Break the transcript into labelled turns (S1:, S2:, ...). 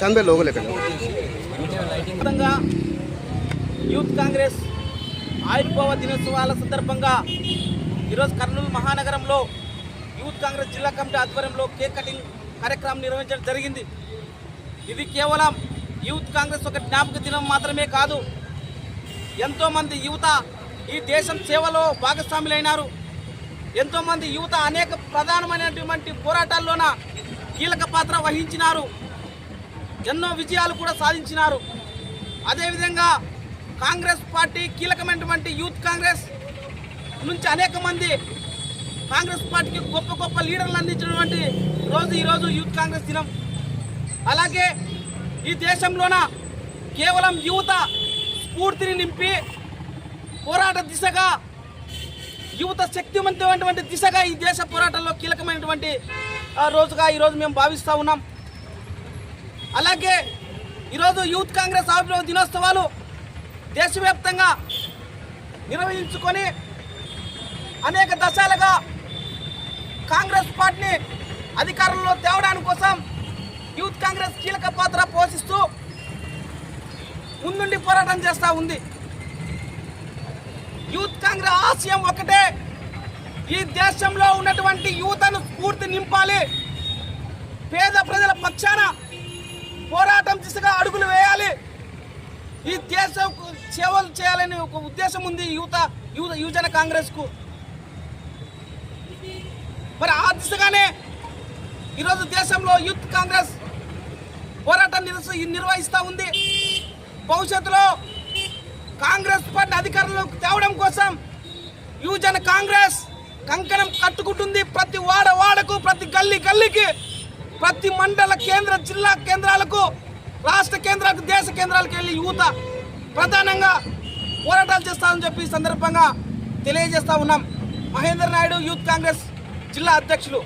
S1: చందే లోగో లెక్క
S2: youth Congress ఆయుర్భవ దినోత్సవాల సందర్భంగా ఈరోజు కర్నూలు మహానగరంలో యూత్ కాంగ్రెస్ జిల్లా కమిటీ ఆధ్వర్యంలో కేక్ కటింగ్ కార్యక్రమం నిర్వహించడం జరిగింది. ఇది కేవలం యూత్ కాంగ్రెస్ ఒక జ్ఞాపక దినం మాత్రమే కాదు. ఎంతోమంది యువత ఈ దేశం సేవలో భాగస్వాములైనారు. ఎంతోమంది యువత అనేక ప్రధానమైనటువంటి పోరాటాల్లోన కీలక పాత్ర వహించినారు. ఎన్నో విజయాలు కూడా సాధించినారు. అదేవిధంగా కాంగ్రెస్ పార్టీ కీలకమైనటువంటి యూత్ కాంగ్రెస్ నుంచి అనేక మంది కాంగ్రెస్ పార్టీకి గొప్ప గొప్ప లీడర్లు అందించినటువంటి రోజు ఈరోజు యూత్ కాంగ్రెస్ దినం. అలాగే ఈ దేశంలోన కేవలం యువత స్ఫూర్తిని నింపి పోరాట దిశగా యువత శక్తివంతమైనటువంటి దిశగా ఈ దేశ పోరాటంలో కీలకమైనటువంటి రోజుగా ఈరోజు మేము భావిస్తూ ఉన్నాం. అలాగే ఈరోజు యూత్ కాంగ్రెస్ ఆవిర్భావ దినోత్సవాలు దేశవ్యాప్తంగా నిర్వహించుకొని అనేక దశాలుగా కాంగ్రెస్ పార్టీని అధికారంలో తేవడానికి కోసం యూత్ కాంగ్రెస్ కీలక పాత్ర పోషిస్తూ ముందుండి పోరాటం చేస్తూ ఉంది. యూత్ కాంగ్రెస్ ఆశయం ఒకటే. ఈ దేశంలో ఉన్నటువంటి యువతను స్ఫూర్తి నింపాలి. పేద ప్రజల పక్షాన పోరాటం దిశగా అడుగులు వేయాలి. ఈ దేశం సేవలు చేయాలని ఒక ఉద్దేశం ఉంది యువత యువత యువజన కాంగ్రెస్కు. మరి ఆ దిశగానే ఈరోజు దేశంలో యూత్ కాంగ్రెస్ పోరాటం నిర్వహిస్తూ ఉంది. భవిష్యత్తులో కాంగ్రెస్ పార్టీ అధికారంలోకి తేవడం కోసం యువజన కాంగ్రెస్ కంకణం కట్టుకుంటుంది. ప్రతి వాడ వాడకు ప్రతి గల్లీ గల్లీకి ప్రతి మండల కేంద్ర జిల్లా కేంద్రాలకు రాష్ట్ర కేంద్రాలకు దేశ కేంద్రాలకు వెళ్ళి యువత ప్రధానంగా పోరాటాలు చేస్తామని చెప్పి సందర్భంగా తెలియజేస్తా ఉన్నాం. మహేందర్ నాయుడు యూత్ కాంగ్రెస్ జిల్లా అధ్యక్షులు.